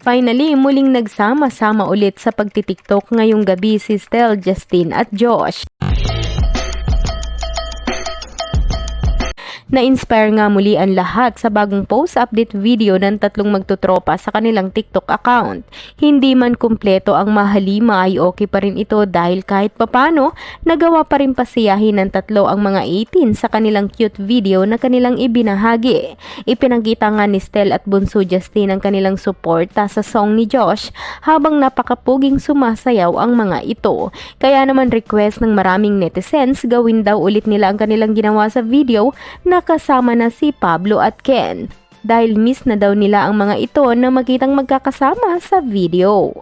Finally, muling nagsama-sama ulit sa pagtitiktok ngayong gabi si Stel, Justin at Josh. Na-inspire nga muli ang lahat sa bagong post-update video ng tatlong magtutropa sa kanilang TikTok account. Hindi man kumpleto ang mahalima ay okay pa rin ito dahil kahit papano, nagawa pa rin pasiyahin ng tatlo ang mga 18 sa kanilang cute video na kanilang ibinahagi. Ipinagkita nga ni Stel at Bunso Justin ang kanilang suporta sa song ni Josh habang napakapuging sumasayaw ang mga ito. Kaya naman request ng maraming netizens gawin daw ulit nila ang kanilang ginawa sa video na kasama na si Pablo at Ken. Dahil miss na daw nila ang mga ito na makitang magkakasama sa video.